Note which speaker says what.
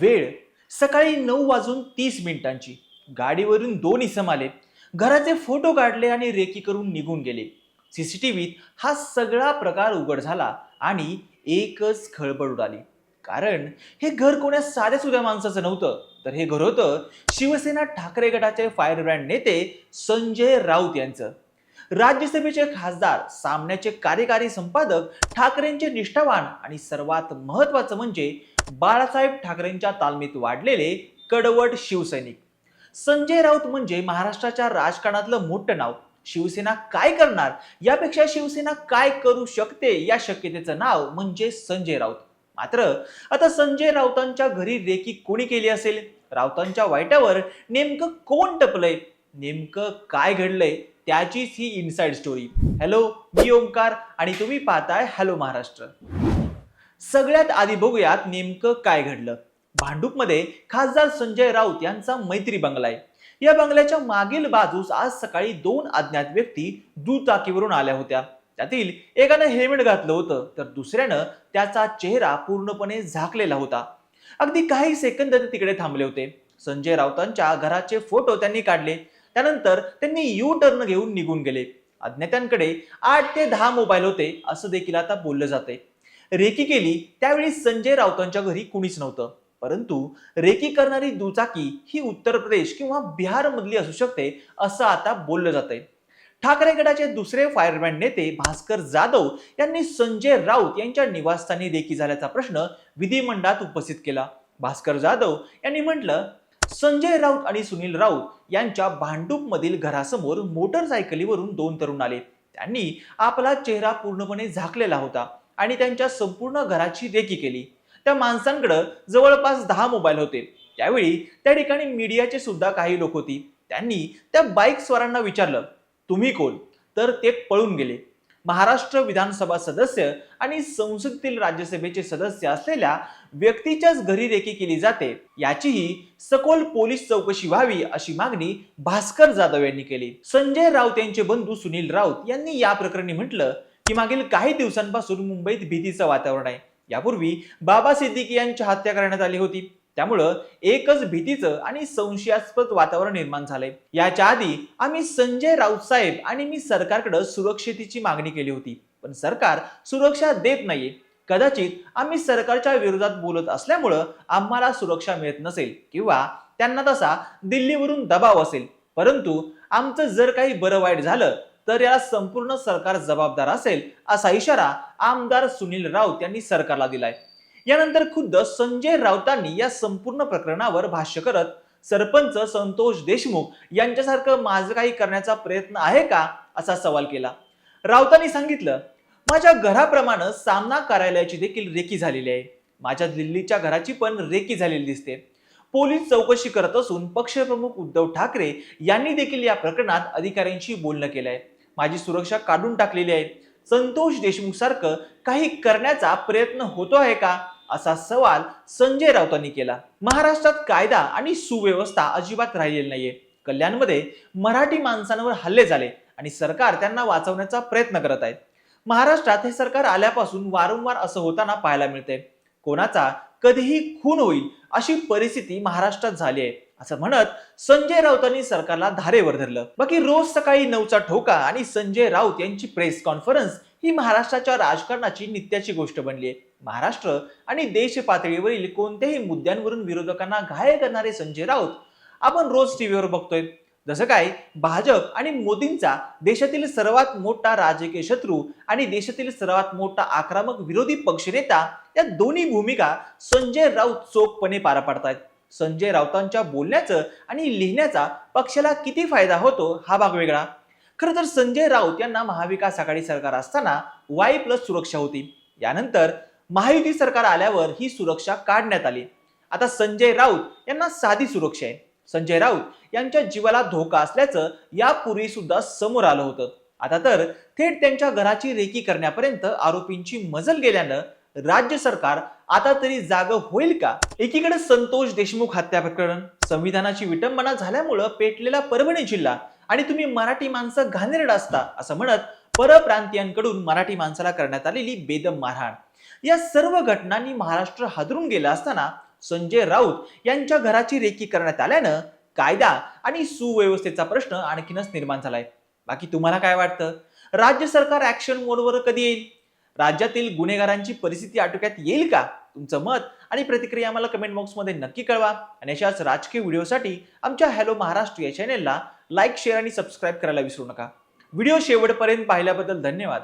Speaker 1: वेळ सकाळी नऊ वाजून तीस मिनिटांची. गाडीवरून दोन इसम आले. घराचे फोटो काढले आणि रेकी करून निघून गेले. सी सी टी व्हीत हा सगळा प्रकार उघड झाला आणि एकच खळबळ उडाली. कारण हे घर कोण्या साध्या सुध्या माणसाचं नव्हतं. तर हे घर होतं शिवसेना ठाकरे गटाचे फायर ब्रँड नेते संजय राऊत यांचं. राज्यसभेचे खासदार सामन्याचे कार्यकारी संपादक ठाकरेंचे निष्ठावान आणि सर्वात महत्वाचं म्हणजे बाळासाहेब ठाकरेंच्या तालमीत वाढलेले कडवट शिवसैनिक. संजय राऊत म्हणजे महाराष्ट्राच्या राजकारणातलं मोठं नाव. शिवसेना काय करणार? यापेक्षा शिवसेना काय करू शकते? या शक्यतेचं नाव म्हणजे संजय राऊत. मात्र आता संजय राऊतांच्या घरी रेकी कोणी केली असेल? राऊतांच्या वाईटावर नेमकं कोण टपलंय? नेमकं काय घडलंय? त्याचीच ही इनसाइड स्टोरी हॅलो मी ओंकार आणि तुम्ही पाहताय हॅलो महाराष्ट्र. सगळ्यात आधी बघूयात नेमकं काय घडलं. भांडूपमध्ये खासदार संजय राऊत यांचा मैत्री बंगला आहे. या बंगल्याच्या मागील बाजूस आज सकाळी दोन अज्ञात व्यक्ती दुचाकीवरून आल्या होत्या. त्यातील एकानं हेल्मेट घातलं होतं तर दुसऱ्यानं त्याचा चेहरा पूर्णपणे झाकलेला होता. अगदी काही सेकंद ते तिकडे थांबले होते. संजय राऊतांच्या घराचे फोटो त्यांनी काढले. त्यानंतर त्यांनी यू टर्न घेऊन निघून गेले. अज्ञात्यांकडे आठ ते दहा मोबाईल होते असं देखील आता बोललं जाते रेकी केली त्यावेळी संजय राऊतांच्या घरी कुणीच नव्हतं. परंतु रेकी करणारी दुचाकी ही उत्तर प्रदेश किंवा बिहारमधली असू शकते असं आता बोललं जातंय. ठाकरे गटाचे दुसरे फायरमॅन नेते भास्कर जाधव यांनी संजय राऊत यांच्या निवासस्थानी रेकी झाल्याचा प्रश्न विधिमंडळात उपस्थित केला. भास्कर जाधव यांनी म्हटलं संजय राऊत आणि सुनील राऊत यांच्या भांडूप मधील घरासमोर मोटरसायकलीवरून दोन तरुण आले. त्यांनी आपला चेहरा पूर्णपणे झाकलेला होता. आणि त्यांच्या संपूर्ण घराची रेकी केली. त्या माणसांकडं जवळपास दहा मोबाईल होते. त्यावेळी त्या ठिकाणी मीडियाचे सुद्धा काही लोक होती. त्यांनी त्या बाईक स्वारांना विचारलं तुम्ही कोण? तर ते पळून गेले. महाराष्ट्र विधानसभा सदस्य आणि संसदेतील राज्यसभेचे सदस्य असलेल्या व्यक्तीच्याच घरी रेकी केली जाते याचीही सखोल पोलीस चौकशी व्हावी अशी मागणी भास्कर जाधव यांनी केली. संजय राऊत यांचे बंधू सुनील राऊत यांनी या प्रकरणी म्हटलं की मागील काही दिवसांपासून मुंबईत भीतीचं वातावरण आहे. यापूर्वी बाबा सिद्दीकी यांची हत्या करण्यात आली होती. त्यामुळं एकच भीतीचं आणि संशयास्पद वातावरण निर्माण झालंय. याच्या आधी आम्ही संजय राऊत साहेब आणि मी सरकारकडे सुरक्षितेची मागणी केली होती. पण सरकार सुरक्षा देत नाहीये. कदाचित आम्ही सरकारच्या विरोधात बोलत असल्यामुळं आम्हाला सुरक्षा मिळत नसेल किंवा त्यांना तसा दिल्लीवरून दबाव असेल. परंतु आमचं जर काही बरं वाईट झालं तर याला संपूर्ण सरकार जबाबदार असेल असा इशारा आमदार सुनील राऊत यांनी सरकारला दिलाय. यानंतर खुद्द संजय राऊतांनी या संपूर्ण प्रकरणावर भाष्य करत सरपंच संतोष देशमुख यांच्यासारखं माझं काही करण्याचा प्रयत्न आहे का असा सवाल केला. राऊतांनी सांगितलं माझ्या घराप्रमाणे सामना कार्यालयाची देखील रेकी झालेली आहे. माझ्या दिल्लीच्या घराची पण रेकी झालेली दिसते. पोलीस चौकशी करत असून पक्षप्रमुख उद्धव ठाकरे यांनी देखील या प्रकरणात अधिकाऱ्यांशी बोलणं केलंय. माझी सुरक्षा काढून टाकलेली आहे. संतोष देशमुख सारखं काही करण्याचा प्रयत्न होतो आहे का? असा सवाल संजय राऊतांनी केला. महाराष्ट्रात कायदा आणि सुव्यवस्था अजिबात राहिलेली नाहीये. कल्याणमध्ये मराठी माणसांवर हल्ले झाले आणि सरकार त्यांना वाचवण्याचा प्रयत्न करत आहे. महाराष्ट्रात हे सरकार आल्यापासून वारंवार असं होताना पाहायला मिळते कोणाचा कधीही खून होईल अशी परिस्थिती महाराष्ट्रात झाली आहे. असं म्हणत संजय राऊतांनी सरकारला धारेवर धरलं. बाकी रोज सकाळी नऊचा ठोका आणि संजय राऊत यांची प्रेस कॉन्फरन्स ही महाराष्ट्राच्या राजकारणाची नित्याची गोष्ट बनली आहे. महाराष्ट्र आणि देश पातळीवरील कोणत्याही मुद्द्यांवरून विरोधकांना घायल करणारे संजय राऊत आपण रोज टीव्हीवर बघतोय. जसं काय भाजप आणि मोदींचा देशातील सर्वात मोठा राजकीय शत्रू आणि देशातील सर्वात मोठा आक्रमक विरोधी पक्षनेता या दोन्ही भूमिका संजय राऊत चोखपणे पार पाडतायत. संजय राऊतांच्या बोलण्याचं आणि लिहिण्याचा पक्षाला किती फायदा होतो हा भाग वेगळा. खरं तर संजय राऊत यांना महाविकास आघाडी सरकार असताना वाय प्लस सुरक्षा होती. यानंतर महायुती सरकार आल्यावर ही सुरक्षा काढण्यात आली. आता संजय राऊत यांना साधी सुरक्षा आहे. संजय राऊत यांच्या जीवाला धोका असल्याचं यापूर्वी सुद्धा समोर आलं होतं. आता तर थेट त्यांच्या घराची रेकी करण्यापर्यंत आरोपींची मजल गेल्यानं राज्य सरकार आता तरी जाग होईल का? एकीकडे संतोष देशमुख हत्या प्रकरण संविधानाची विटंबना झाल्यामुळं पेटलेला परभणी जिल्हा आणि तुम्ही मराठी माणसं घाणेरड असता असं म्हणत परप्रांतीयांकडून मराठी माणसाला करण्यात आलेली बेदम मारहाण या सर्व घटनांनी महाराष्ट्र हादरून गेला असताना संजय राऊत यांच्या घराची रेकी करण्यात आल्यानं कायदा आणि सुव्यवस्थेचा प्रश्न आणखीनच निर्माण झालाय. बाकी तुम्हाला काय वाटतं? राज्य सरकार ऍक्शन मोडवर कधी येईल? राज्यातील गुन्हेगारांची परिस्थिती आटोक्यात येईल का? तुमचं मत आणि प्रतिक्रिया आम्हाला कमेंट बॉक्समध्ये नक्की कळवा. आणि अशाच राजकीय व्हिडिओसाठी आमच्या हॅलो महाराष्ट्र या चॅनेलला लाईक शेअर आणि सबस्क्राईब करायला विसरू नका. व्हिडिओ शेवटपर्यंत पाहिल्याबद्दल धन्यवाद.